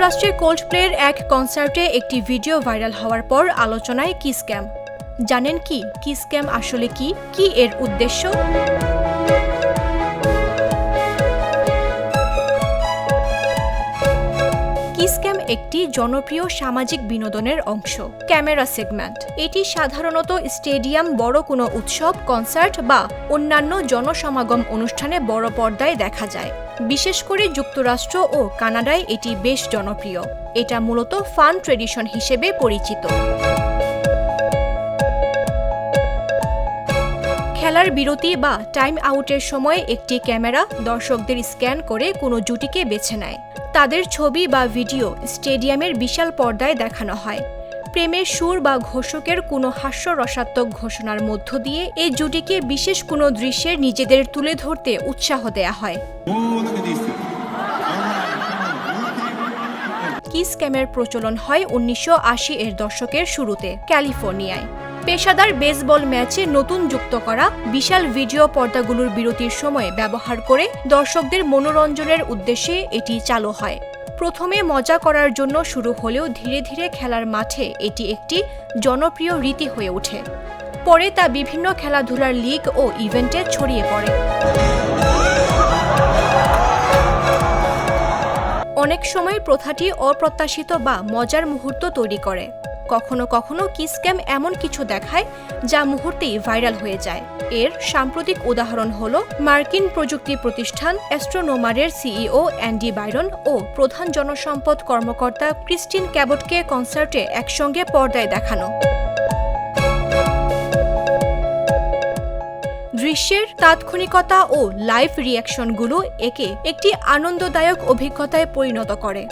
যুক্তরাষ্ট্রে কোল্ড প্লের এক কনসার্টে একটি ভিডিও ভাইরাল হওয়ার পর আলোচনায় কি স্ক্যাম জানেন কি? কি স্ক্যাম আসলে কি? কি এর উদ্দেশ্য? কি স্ক্যাম একটি জনপ্রিয় সামাজিক বিনোদনের অংশ। ক্যামেরা সেগমেন্ট এটি সাধারণত স্টেডিয়াম, বড় কোনো উৎসব, কনসার্ট বা অন্যান্য জনসমাগম অনুষ্ঠানে বড় পর্দায় দেখা যায়। বিশেষ করে যুক্তরাষ্ট্র ও কানাডায় এটি বেশ জনপ্রিয়। এটা মূলত ফান ট্রেডিশন হিসেবে পরিচিত। খেলার বিরতি বা টাইম আউটের সময় একটি ক্যামেরা দর্শকদের স্ক্যান করে কোনো জুটিকে বেছে নেয়। তাদের ছবি বা ভিডিও স্টেডিয়ামের বিশাল পর্দায় দেখানো হয়। প্রেমের সুর বা ঘোষকের কোনো হাস্যরসাত্মক ঘোষণার মধ্য দিয়ে এই জুটিকে বিশেষ কোনো দৃশ্যের নিজেদের তুলে ধরতে উৎসাহ দেয়া হয়। কিস ক্যামের প্রচলন হয় উনিশশো আশি এর দশকের শুরুতে ক্যালিফোর্নিয়ায়। পেশাদার বেসবল ম্যাচে নতুন যুক্ত করা বিশাল ভিডিও পর্দাগুলোর বিরতির সময় ব্যবহার করে দর্শকদের মনোরঞ্জনের উদ্দেশ্যে এটি চালু হয়। প্রথমে মজা করার জন্য শুরু হলেও ধীরে ধীরে খেলার মাঠে এটি একটি জনপ্রিয় রীতি হয়ে ওঠে। পরে তা বিভিন্ন খেলাধুলার লিগ ও ইভেন্টে ছড়িয়ে পড়ে। অনেক সময় প্রথাটি অপ্রত্যাশিত বা মজার মুহূর্ত তৈরি করে। কখনো কখনো কি স্ক্যাম এমন কিছু দেখায় যা মুহূর্তেই ভাইরাল হয়ে যায়। এর সাম্প্রতিক উদাহরণ হল মার্কিন প্রযুক্তি প্রতিষ্ঠান অ্যাস্ট্রোনোমারের সিইও অ্যান্ডি বাইরন ও প্রধান জনসম্পদ কর্মকর্তা ক্রিস্টিন ক্যাবটকে কনসার্টে একসঙ্গে পর্দায় দেখানো। দৃশ্যের তাৎক্ষণিকতা ও লাইভ রিয়াকশনগুলো একে একটি আনন্দদায়ক অভিজ্ঞতায় পরিণত করে।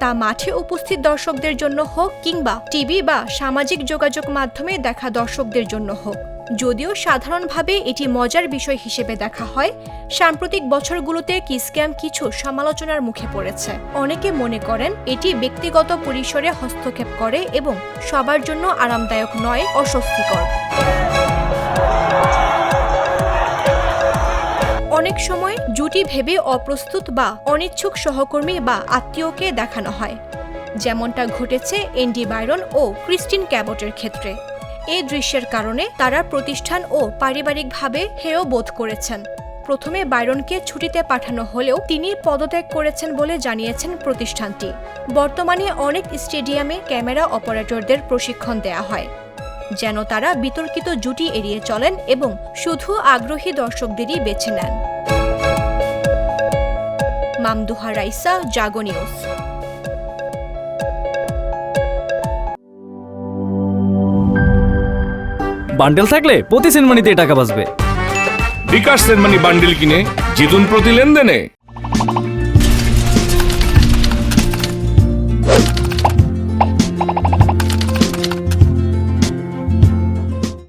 তা মাঠে উপস্থিত দর্শকদের জন্য হোক কিংবা টিভি বা সামাজিক যোগাযোগ মাধ্যমে দেখা দর্শকদের জন্য হোক। যদিও সাধারণভাবে এটি মজার বিষয় হিসেবে দেখা হয়, সাম্প্রতিক বছরগুলোতে কি স্ক্যাম কিছু সমালোচনার মুখে পড়েছে। অনেকে মনে করেন এটি ব্যক্তিগত পরিসরে হস্তক্ষেপ করে এবং সবার জন্য আরামদায়ক নয়, অস্বস্তিকর। অনেক সময় জুটি ভেবে অপ্রস্তুত বা অনিচ্ছুক সহকর্মী বা আত্মীয়কে দেখানো হয়? যেমনটা ঘটেছে এন্ডি বাইরন ও ক্রিস্টিন ক্যাবটের ক্ষেত্রে। এই দৃশ্যের কারণে তারা প্রতিষ্ঠান ও পারিবারিকভাবে হেয় বোধ করেছেন। প্রথমে বাইরনকে ছুটিতে পাঠানো হলেও তিনি পদত্যাগ করেছেন বলে জানিয়েছেন প্রতিষ্ঠানটি। বর্তমানে অনেক স্টেডিয়ামে ক্যামেরা অপারেটরদের প্রশিক্ষণ দেয়া হয়। যেন তারা বিতর্কিত জুটি এড়িয়ে চলেন এবং শুধু আগ্রহী দর্শকদেরই বেছে নেন। মামদুহা রাইসা জাগো নিউজ। বান্ডেল থাকলে প্রতি সেনমানিতে টাকা বাঁচবে। বিকাশ সেনমানি বান্ডেল কিনে জিতুন প্রতি লেনদেনে।